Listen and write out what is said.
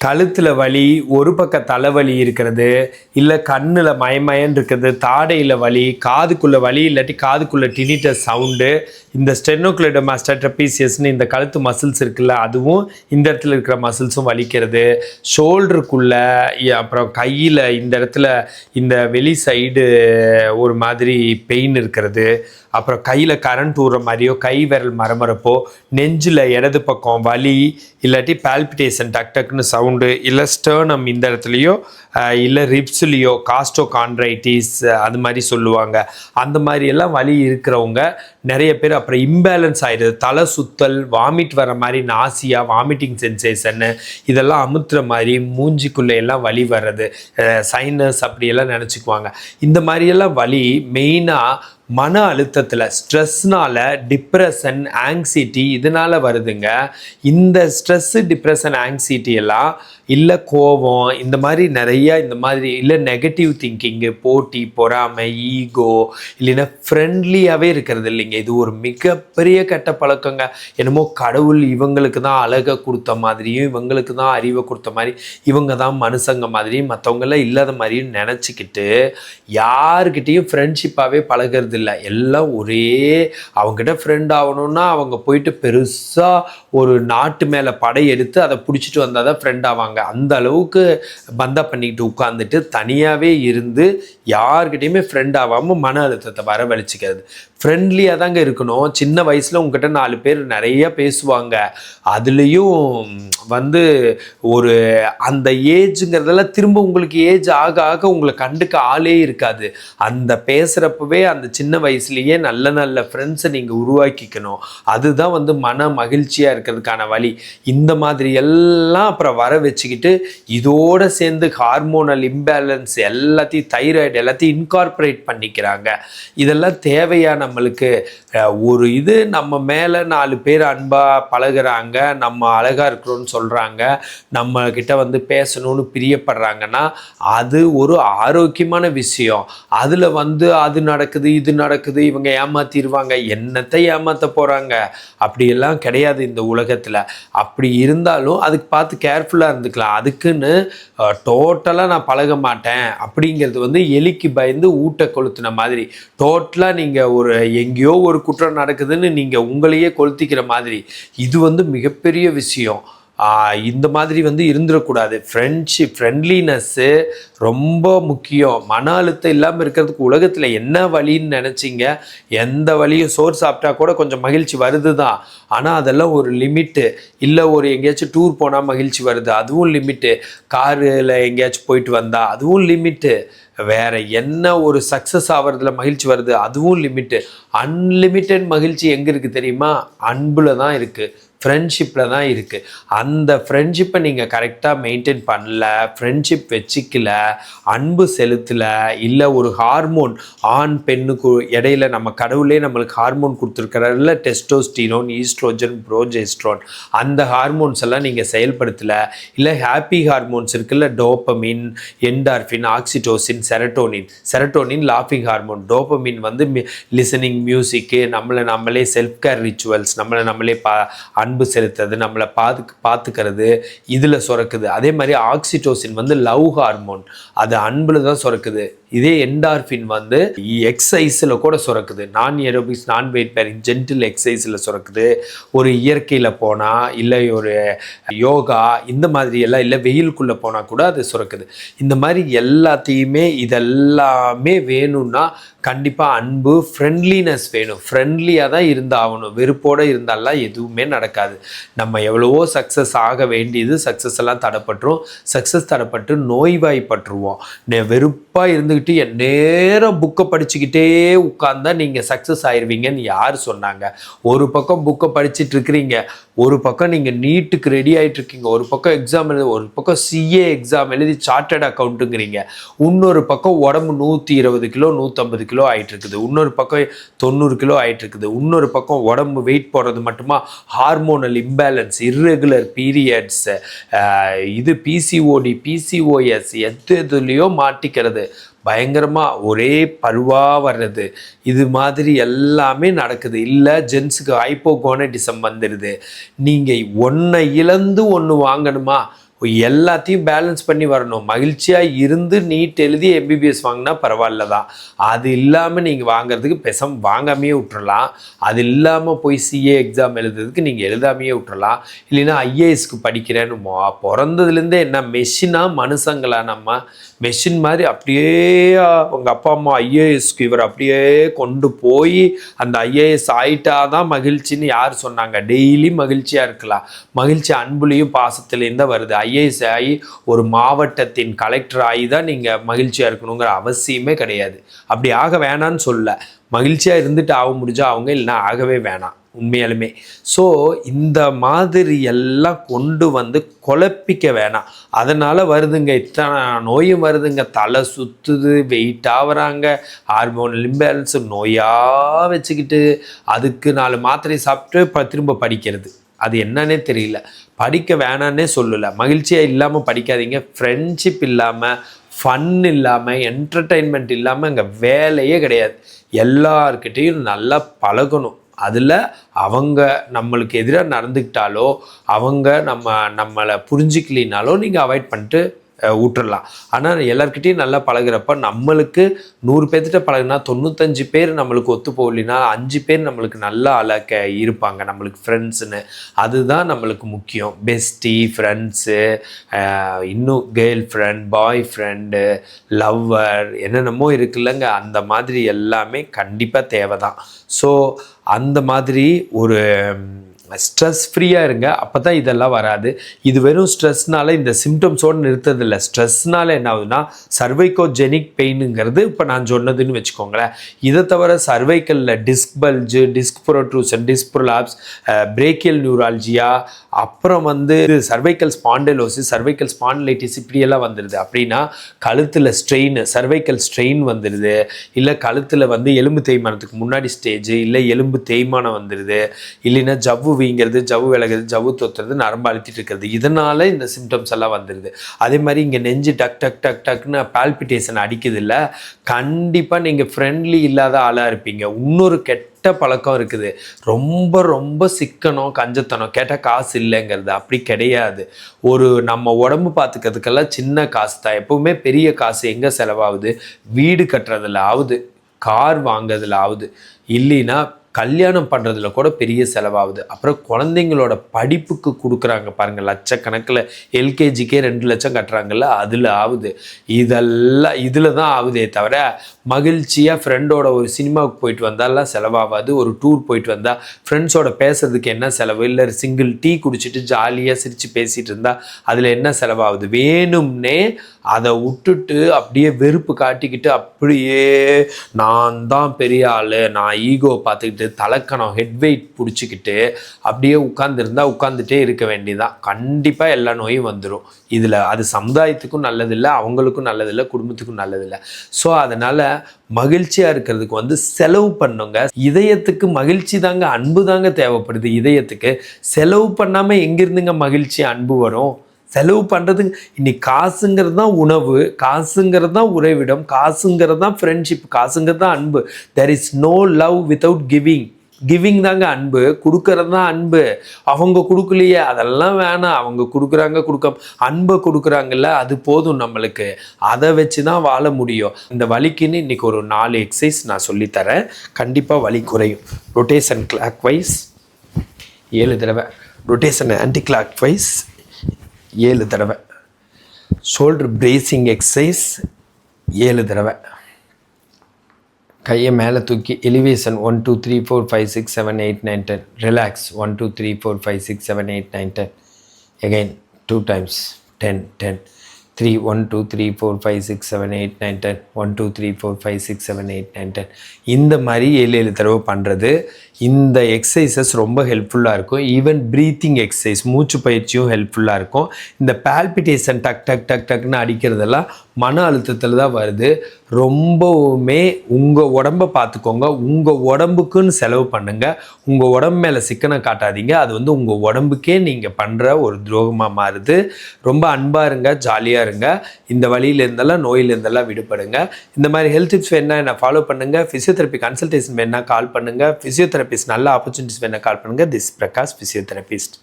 கழுத்தில் வலி ஒரு பக்க தலைவலி இருக்கிறது இல்லை கண்ணில் மயமயன்னு இருக்கிறது தாடையில் வலி காதுக்குள்ளே வலி இல்லாட்டி காதுக்குள்ளே டினிட்ட சவுண்டு இந்த ஸ்டெனோக்ளைடமா ஸ்டெட்ரபீசியஸ்னு இந்த கழுத்து மசில்ஸ் இருக்குல்ல அதுவும் இந்த இடத்துல இருக்கிற மசில்ஸும் வலிக்கிறது. ஷோல்டருக்குள்ளே அப்புறம் கையில் இந்த இடத்துல இந்த வெளி சைடு ஒரு மாதிரி பெயின் இருக்கிறது. அப்புறம் கையில் கரண்ட் ஊறுற மாதிரியோ கை விரல் மரமரப்போ நெஞ்சில் இடது பக்கம் வலி இல்லாட்டி பால்பிட்டேஷன் டக் டக்குன்னு சவுண்ட் இல்லை ஸ்டர்னம் இந்த இடத்துலையோ இல்லை ரிப்ஸ்லேயோ காஸ்டோ கான்ட்ரைட்டிஸ் அது மாதிரி சொல்லுவாங்க. அந்த மாதிரி எல்லாம் வலி இருக்கிறவங்க நிறைய பேர் அப்புறம் இம்பேலன்ஸ் ஆயிடுது. தலை சுத்தல் வாமிட் வர மாதிரி நாசியா வாமிட்டிங் சென்சேஷன்னு இதெல்லாம் அமுத்துற மாதிரி மூஞ்சிக்குள்ளே எல்லாம் வலி வர்றது சைனஸ் அப்படியெல்லாம் நினச்சிக்குவாங்க. இந்த மாதிரியெல்லாம் வலி மெயினாக மன அழுத்தத்தில் ஸ்ட்ரெஸ்னால டிப்ரெஷன் ஆங்ஸைட்டி இதனால் வருதுங்க. இந்த ஸ்ட்ரெஸ்ஸு டிப்ரெஷன் ஆங்ஸைட்டி எல்லாம் இல்லை கோபம் இந்த மாதிரி நிறையா இந்த மாதிரி இல்லை நெகட்டிவ் திங்கிங்கு போட்டி பொறாமை ஈகோ இல்லைன்னா ஃப்ரெண்ட்லியாகவே இருக்கிறது இல்லைங்க. இது ஒரு மிகப்பெரிய கெட்ட பழக்கங்க. என்னமோ கடவுள் இவங்களுக்கு தான் அழகை கொடுத்த மாதிரியும் இவங்களுக்கு தான் அறிவை கொடுத்த மாதிரி இவங்க தான் மனுஷங்க மாதிரியும் மற்றவங்களாம் இல்லாத மாதிரியும் நினச்சிக்கிட்டு யாருக்கிட்டேயும் ஃப்ரெண்ட்ஷிப்பாகவே பழகிறது இல்லை. எல்லாம் ஒரே அவங்ககிட்ட ஃப்ரெண்ட் ஆகணும்னா அவங்க போயிட்டு பெருசாக ஒரு நாட்டு மேலே படை எடுத்து அதை பிடிச்சிட்டு வந்தால் தான் ஃப்ரெண்ட் ஆவாங்க. அந்த அளவுக்கு பந்தா பண்ணிக்கிட்டு உட்காந்துட்டு தனியாகவே இருந்து யார்கிட்டையுமே ஃப்ரெண்ட் ஆகாமல் மன அழுத்தத்தை வரவழைச்சிக்கிறது. ஃப்ரெண்ட்லியாக தாங்க இருக்கணும். சின்ன வயசில் உங்ககிட்ட நாலு பேர் நிறைய பேசுவாங்க. அதுலேயும் வந்து ஒரு அந்த ஏஜுங்கிறதெல்லாம் திரும்ப உங்களுக்கு ஏஜ் ஆக ஆக உங்களை கண்டுக்க ஆளே இருக்காது. அந்த பேசுகிறப்பவே அந்த சின்ன சின்ன வயசுலேயே நல்ல நல்ல ஃப்ரெண்ட்ஸை நீங்கள் உருவாக்கிக்கணும். அதுதான் வந்து மன மகிழ்ச்சியாக இருக்கிறதுக்கான வழி. இந்த மாதிரி எல்லாம் அப்புறம் வர வச்சுக்கிட்டு இதோடு சேர்ந்து ஹார்மோனல் இம்பேலன்ஸ் எல்லாத்தையும் தைராய்டு எல்லாத்தையும் இன்கார்பரேட் பண்ணிக்கிறாங்க. இதெல்லாம் தேவையா நம்மளுக்கு? ஒரு இது நம்ம மேலே நாலு பேர் அன்பாக பழகுறாங்க நம்ம அழகாக இருக்கிறோன்னு சொல்கிறாங்க நம்மக்கிட்ட வந்து பேசணும்னு பிரியப்படுறாங்கன்னா அது ஒரு ஆரோக்கியமான விஷயம். அதில் வந்து அது நடக்குது இது நடக்குது இவங்க ஏமாத்திடுவாங்க என்னத்தை ஏமாத்த போகிறாங்க அப்படியெல்லாம் கிடையாது இந்த உலகத்தில். அப்படி இருந்தாலும் அதுக்கு பார்த்து கேர்ஃபுல்லாக இருந்துக்கலாம். அதுக்குன்னு டோட்டலாக நான் பழக மாட்டேன். அப்படிங்கிறது வந்து எலிக்கு பயந்து ஊட்ட கொளுத்துன மாதிரி. டோட்டலாக நீங்கள் ஒரு எங்கேயோ ஒரு குற்றம் நடக்குதுன்னு நீங்கள் உங்களையே கொளுத்திக்கிற மாதிரி. இது வந்து மிகப்பெரிய விஷயம். இந்த மாதிரி வந்து இருந்துடக்கூடாது. ஃப்ரெண்ட்ஷிப் ஃப்ரெண்ட்லினஸ்ஸு ரொம்ப முக்கியம். மன அழுத்தம் இல்லாமல் இருக்கிறதுக்கு உலகத்தில் என்ன வழின்னு நினச்சிங்க? எந்த வழியும் சோறு சாப்பிட்டா கூட கொஞ்சம் மகிழ்ச்சி வருது தான் ஆனால் அதெல்லாம் ஒரு லிமிட்டு. இல்லை ஒரு எங்கேயாச்சும் டூர் போனால் மகிழ்ச்சி வருது. அதுவும் லிமிட்டு. காரில் எங்கேயாச்சும் போயிட்டு வந்தால் அதுவும் லிமிட்டு. வேற என்ன ஒரு சக்ஸஸ் ஆகிறதுல மகிழ்ச்சி வருது அதுவும் லிமிட்டு. அன்லிமிட்டெட் மகிழ்ச்சி எங்கே இருக்குது தெரியுமா? அன்பில் தான் இருக்குது ஃப்ரெண்ட்ஷிப்பில் தான் இருக்குது அந்த ஃப்ரெண்ட்ஷிப்பை நீங்கள் கரெக்டாக மெயின்டைன் பண்ணல ஃப்ரெண்ட்ஷிப் வச்சுக்கல அன்பு செலுத்தலை இல்லை ஒரு ஹார்மோன் ஆண் பெண்ணுக்கு இடையில நம்ம கடவுளே நம்மளுக்கு ஹார்மோன் கொடுத்துருக்கிறாரில்ல டெஸ்டோஸ்டிரோன் ஈஸ்ட்ரோஜன் ப்ரோஜெஸ்ட்ரோன் அந்த ஹார்மோன்ஸ் எல்லாம் நீங்கள் செயல்படுத்தலை இல்லை ஹாப்பி ஹார்மோன்ஸ் இருக்குல்ல dopamine endorphin oxytocin serotonin serotonin லாஃபிங் hormone dopamine வந்து லிசனிங் மியூசிக்கு நம்மளை நம்மளே செல்ஃப் கேர் ரிச்சுவல்ஸ் நம்மளை நம்மளே பா அன்பு செலுத்துறது நம்மளை பாது பார்த்துக்கிறது இதில் சுரக்குது. அதே மாதிரி ஆக்சிடோசின் வந்து லவ் ஹார்மோன். அது அன்பில் தான் சுரக்குது. இதே என்டார்ஃபின் வந்து e எக்ஸசைஸில் கூட சுரக்குது. நான் ஏரோபிக்ஸ் நான் வெயிட் பேரிங் ஜென்டில் எக்ஸசைஸில் சுரக்குது. ஒரு இயற்கையில் போனால் இல்லை ஒரு யோகா இந்த மாதிரி எல்லாம் இல்லை வெயிலுக்குள்ளே போனால் கூட அது சுரக்குது. இந்த மாதிரி எல்லாத்தையுமே இதெல்லாமே வேணும்னா கண்டிப்பாக அன்பு ஃப்ரெண்ட்லினஸ் வேணும். ஃப்ரெண்ட்லியாக தான் இருந்தாகணும். வெறுப்போடு இருந்தாலாம் எதுவுமே நடக்காது. நம்ம எவ்வளவோ சக்ஸஸ் ஆக வேண்டியது சக்ஸஸ் எல்லாம் தடப்பட்டுரும். சக்ஸஸ் தடப்பட்டு நோய்வாய்ப்பட்டுருவோம். நெ- வெறுப்பா இருந்துக்கிட்டு என் நேரம் புக்கை படிச்சுக்கிட்டே உட்காந்தா நீங்கள் சக்ஸஸ் ஆயிடுவீங்கன்னு யார் சொன்னாங்க? ஒரு பக்கம் புக்கை படிச்சுட்டு இருக்கிறீங்க ஒரு பக்கம் நீங்கள் நீட்டுக்கு ரெடி ஆகிட்டு இருக்கீங்க ஒரு பக்கம் எக்ஸாம் எழுதி ஒரு பக்கம் சிஏ எக்ஸாம் எழுதி சார்ட்டர்ட் அக்கௌண்ட்டுங்கிறீங்க இன்னொரு பக்கம் உடம்பு நூற்றி இருபது கிலோ நூற்றம்பது கிலோ ஆயிட்டு இருக்குது. இன்னொரு பக்கம் தொண்ணூறு கிலோ ஆகிட்டு இருக்குது. இன்னொரு பக்கம் உடம்பு வெயிட் போடுறது மட்டுமா? ஹார்மோனல் இம்பேலன்ஸ் இர்ரெகுலர் பீரியட்ஸ் இது பிசிஓடி பிசிஓஎஸ் எது எதுலேயோ மாட்டிக்கிறது. பயங்கரமாக ஒரே பருவாக வர்றது. இது மாதிரி எல்லாமே நடக்குது. இல்லை ஜென்ஸுக்கு ஹைப்போகோனடிசம் வந்துடுது நீங்கள் ஒன்றை இழந்து ஒன்று வாங்கணுமா? எல்லாத்தையும் பேலன்ஸ் பண்ணி வரணும். மகிழ்ச்சியாக இருந்து நீட் எழுதி எம்பிபிஎஸ் வாங்கினா பரவாயில்ல தான். அது இல்லாமல் நீங்கள் வாங்குறதுக்கு பெசம் வாங்காமையே விட்டுறலாம். அது இல்லாமல் போய் சிஏ எக்ஸாம் எழுதுறதுக்கு நீங்கள் எழுதாமையே விட்டுறலாம். இல்லைன்னா ஐஏஎஸ்க்கு படிக்கிறேன்னு பிறந்ததுலேருந்தே என்ன மெஷினா மனுஷங்களா நம்ம மெஷின் மாதிரி அப்படியே உங்கள் அப்பா அம்மா ஐஏஎஸ்க்கு இவர் அப்படியே கொண்டு போய் அந்த ஐஏஎஸ் ஆயிட்டாதான் மகிழ்ச்சின்னு யார் சொன்னாங்க? டெய்லி மகிழ்ச்சியாக இருக்கலாம். மகிழ்ச்சி அன்புலேயும் பாசத்துலேயும் தான் வருது. ஐஏஎஸ் ஆகி ஒரு மாவட்டத்தின் கலெக்டர் ஆகி தான் நீங்கள் மகிழ்ச்சியாக இருக்கணுங்கிற அவசியமே கிடையாது. அப்படி ஆக வேணான்னு சொல்ல. மகிழ்ச்சியாக இருந்துட்டு ஆக முடிஞ்சா அவங்க இல்லைன்னா ஆகவே வேணாம். உண்மையாலுமே. ஸோ இந்த மாதிரி எல்லாம் கொண்டு வந்து குழப்பிக்க வேணாம். அதனால் வருதுங்க இத்தனை நோயும் வருதுங்க. தலை சுற்றுது வெயிட் ஆகுறாங்க. ஹார்மோன் இம்பேலன்ஸ் நோயாக வச்சுக்கிட்டு அதுக்கு நாலு மாத்திரை சாப்பிட்டு இப்போ திரும்ப படிக்கிறது. அது என்னன்னே தெரியல. படிக்க வேணான்னே சொல்லலை. மகிழ்ச்சியாக இல்லாமல் படிக்காதீங்க. ஃப்ரெண்ட்ஷிப் இல்லாமல் ஃபன் இல்லாமல் என்டர்டெயின்மெண்ட் இல்லாமல் இங்கே வேலையே கிடையாது. எல்லார்கிட்டேயும் நல்லா பழகணும். அதில் அவங்க நம்மளுக்கு எதிராக நடந்துக்கிட்டாலோ அவங்க நம்ம நம்மளை புரிஞ்சிக்கலினாலோ நீங்கள் அவாய்ட் பண்ணிட்டு அஹ், ஆனால் எல்லாருக்கிட்டையும் நல்லா பழகிறப்ப நம்மளுக்கு நூறு பேர்த்திட்ட பழகுனா தொண்ணூத்தஞ்சு பேர் நம்மளுக்கு ஒத்து போகலினா அஞ்சு பேர் நம்மளுக்கு நல்லா அழக்க இருப்பாங்க. நம்மளுக்கு ஃப்ரெண்ட்ஸுன்னு அதுதான் நம்மளுக்கு முக்கியம். பெஸ்டி ஃப்ரெண்ட்ஸு இன்னும் girl friend boy friend lover என்னென்னமோ இருக்குல்லங்க. அந்த மாதிரி எல்லாமே கண்டிப்பாக தேவை தான் ஸோ அந்த மாதிரி ஒரு ஸ்ட்ரெஸ் ஃப்ரீயாக இருங்க. அப்போ தான் இதெல்லாம் வராது. இது வெறும் ஸ்ட்ரெஸ்னால இந்த சிம்டம்ஸோடு நிறுத்ததில்ல. ஸ்ட்ரெஸ்னால என்ன ஆகுதுன்னா சர்வைக்கோஜெனிக் பெயினுங்கிறது இப்போ நான் சொன்னதுன்னு வச்சுக்கோங்களேன். இதை தவிர சர்வைக்கலில் disc bulge disc protrusion disc prolapse brachial neuralgia அப்புறம் வந்து சர்வைக்கல் ஸ்பாண்டலோசிஸ் சர்வைக்கல் ஸ்பாண்டலைட்டிஸ் இப்படியெல்லாம் வந்துடுது அப்படின்னா கழுத்தில் ஸ்ட்ரெயின் சர்வைக்கல் ஸ்ட்ரெயின் வந்துடுது இல்லை கழுத்தில் வந்து எலும்பு தேய்மானத்துக்கு முன்னாடி ஸ்டேஜ் இல்லை எலும்பு தேய்மானம் வந்துடுது இல்லைன்னா ஜவ்வு வீங்கிறது ஜவ்வு விலகுறது ஜவ்வு தொத்துறது நரம்பு அழுத்திட்டு இருக்கிறது. இதனால இந்த சிம்டம்ஸ் எல்லாம் வந்துடுது அதே மாதிரி இங்கே நெஞ்சு டக் டக் டக் டக்னு பால்பிட்டேஷன் அடிக்குது இல்லை கண்டிப்பாக நீங்கள் ஃப்ரெண்ட்லி இல்லாத ஆளாக இருப்பீங்க. இன்னொரு கெட்ட பழக்கம் இருக்குது. ரொம்ப ரொம்ப சிக்கனம் கஞ்சத்தனம் கேட்டால் காசு இல்லைங்கிறது. அப்படி கிடையாது. ஒரு நம்ம உடம்பு பார்த்துக்கிறதுக்கெல்லாம் சின்ன காசு தான். எப்பவுமே பெரிய காசு எங்கே செலவாகுது? வீடு கட்டுறதுல ஆகுது. கார் வாங்குறதுல ஆகுது. இல்லைன்னா கல்யாணம் பண்ணுறதுல கூட பெரிய செலவாகுது. அப்புறம் குழந்தைங்களோட படிப்புக்கு கொடுக்குறாங்க பாருங்கள் லட்சக்கணக்கில் எல்கேஜிக்கே ரெண்டு லட்சம் கட்டுறாங்கல்ல அதில் ஆகுது. இதெல்லாம் இதில் தான் ஆகுதே தவிர மகிழ்ச்சியாக ஃப்ரெண்டோட ஒரு சினிமாவுக்கு போயிட்டு வந்தாலாம் செலவாகாது. ஒரு டூர் போயிட்டு வந்தால் ஃப்ரெண்ட்ஸோட பேசுறதுக்கு என்ன செலவு? இல்லை சிங்கிள் டீ குடிச்சிட்டு ஜாலியாக சிரித்து பேசிகிட்டு இருந்தால் அதில் என்ன செலவாகுது? வேணும்னே அதை விட்டுட்டு அப்படியே வெறுப்பு காட்டிக்கிட்டு அப்படியே நான் தான் பெரிய ஆள் நான் ஈகோ பார்த்துக்கிட்டு தலக்கணம் ஹெட் வெயிட் பிடிச்சிக்கிட்டு அப்படியே உட்காந்துருந்தா உட்காந்துட்டே இருக்க வேண்டியதான் கண்டிப்பாக எல்லா நோயும் வந்துடும் இதில் அது சமுதாயத்துக்கும் நல்லதில்லை அவங்களுக்கும் நல்லதில்லை குடும்பத்துக்கும் நல்லதில்லை. ஸோ அதனால் மகிழ்ச்சியாக இருக்கிறதுக்கு வந்து செலவு பண்ணுங்க. இதயத்துக்கு மகிழ்ச்சி தாங்க அன்பு தாங்க தேவைப்படுது. இதயத்துக்கு செலவு பண்ணாமல் எங்கிருந்துங்க மகிழ்ச்சி அன்பு வரும்? செலவு பண்ணுறது இன்னைக்கு காசுங்கிறது தான் உணவு காசுங்கிறது தான் உறைவிடம் காசுங்கிறது தான் ஃப்ரெண்ட்ஷிப் காசுங்கிறது தான் அன்பு. There is no love without giving giving தாங்க அன்பு கொடுக்கறது தான் அன்பு. அவங்க கொடுக்கலையே அதெல்லாம் வேணாம். அவங்க கொடுக்குறாங்க கொடுக்க அன்பை கொடுக்குறாங்கல்ல அது போதும் நம்மளுக்கு. அதை வச்சு தான் வாழ முடியும். இந்த வலிக்குன்னு இன்றைக்கி ஒரு நாலு எக்ஸசைஸ் நான் சொல்லித்தரேன். கண்டிப்பாக வலி குறையும். ரொட்டேஷன் கிளாக் வைஸ் ஏழு தடவை. ரொட்டேஷன் ஆன்டி கிளாக் வைஸ் ஏழு தடவை. ஷோல்டர் பிரேசிங் எக்ஸசைஸ் ஏழு தடவை. கையை மேலே தூக்கி elevation one two three four five six seven eight nine ten relax one two three four five six seven eight nine ten again two times ten ten three one two three four five six seven eight nine ten one two three four five six seven eight nine ten இந்த மாதிரி ஏழு ஏழு தடவை பண்ணுறது இந்த exercises ரொம்ப ஹெல்ப்ஃபுல்லாக இருக்கும். ஈவன் ப்ரீத்திங் எக்ஸசைஸ் மூச்சு பயிற்சியும் ஹெல்ப்ஃபுல்லாக இருக்கும். இந்த பால்பிட்டேஷன் டக் டக் டக் டக்னு அடிக்கிறதெல்லாம் மன அழுத்தத்தில் தான் வருது. ரொம்பவுமே உங்கள் உடம்ப பார்த்துக்கோங்க உங்கள் உடம்புக்குன்னு செலவு பண்ணுங்கள் உங்கள் உடம்பு மேலே சிக்கனை காட்டாதீங்க. அது வந்து உங்கள் உடம்புக்கே நீங்கள் பண்ணுற ஒரு துரோகமாக மாறுது. ரொம்ப அன்பாக இருங்க ஜாலியாக இருங்க. இந்த வழியிலேருந்தெல்லாம் நோயிலேருந்தெல்லாம் விடுபடுங்க. இந்த மாதிரி ஹெல்த் டிப்ஸ் வேணால் என்ன ஃபாலோ பண்ணுங்கள் ஃபிசியோதெரப்பி கன்சல்டேஷன் வேணால் கால் பண்ணுங்கள் ஃபிசியோதெரபிஸ்ட் நல்ல ஆப்பர்ச்சுனிட்டிஸ் வேணால் கால் பண்ணுங்கள் திஸ் பிரகாஷ் ஃபிசியோதெரபிஸ்ட்